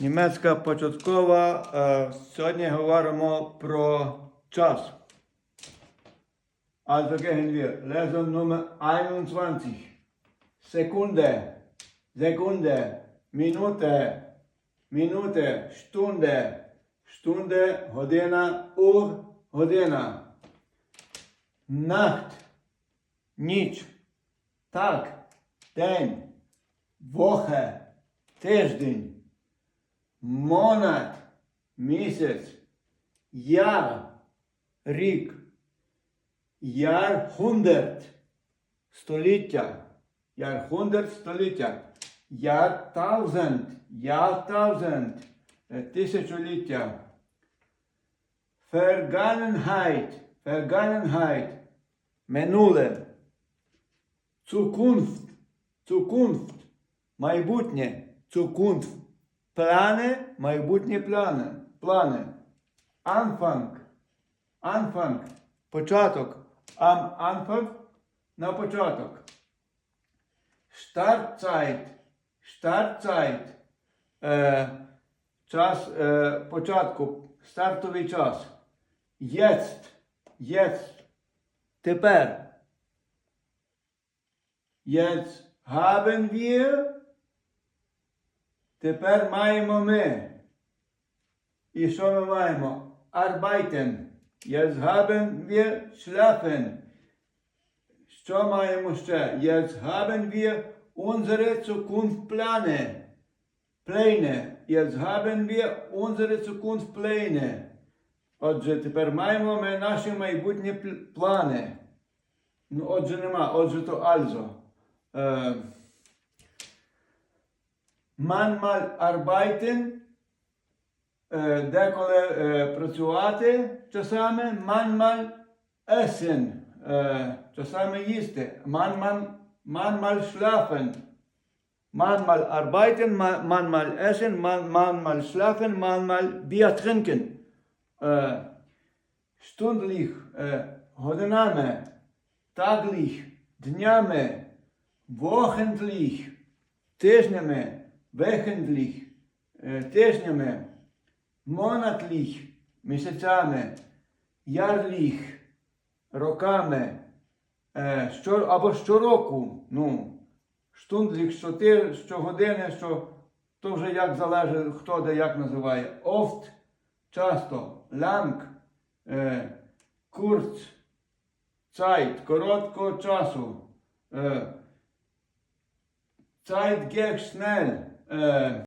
Німецька початкова. Е, Сьогодні говоримо про час. Also gehen wir. Lesson Nummer 21. Sekunde, Sekunde, Minute, Minute, Stunde, Stunde, година, Uhr, година. Nacht, ніч, так, день, Woche, тиждень. Монат, місяць, яр, рік, яр хундерт, століття, яр хундерт, століття, яр таузенд, яр таузенд, е, тисячоліття. Vergangenheit, Vergangenheit, минуле. Zukunft, Zukunft, майбутнє, Zukunft. Плани, майбутні плани. Плани. Anfang, Anfang, початок. Am Anfang на початок. Startzeit, Startzeit, е, час е, початку, стартовий час. Jetzt, jetzt, тепер. Jetzt haben wir Тепер маємо ми. І що ми маємо? Arbeiten. Jetzt haben wir schlafen. Що маємо ще? Jetzt haben wir unsere Zukunftspläne. Pläne. Jetzt haben wir unsere Zukunftspläne. Отже, тепер маємо ми наші майбутні плани. Ну, отже, нема. Отже, то also. Е, manchmal arbeiten, е, деколи е, працювати часами, manchmal essen, е, часами їсти, manchmal, manchmal schlafen, manchmal arbeiten, ma- manchmal essen, man- manchmal schlafen, manchmal Bier trinken. Е, Stundlich, е, годинами, taglich, днями, wochentlich, тижнями, wöchentlich, е, тижнями, monatlich, місяцями, jährlich, роками, е, або щороку, ну, штундлік, щоти, щогодини, що то вже як залежить, хто де як називає. Oft, часто, lang, е, kurz, Zeit, коротко часу. Е, Zeit geht schnell. Е,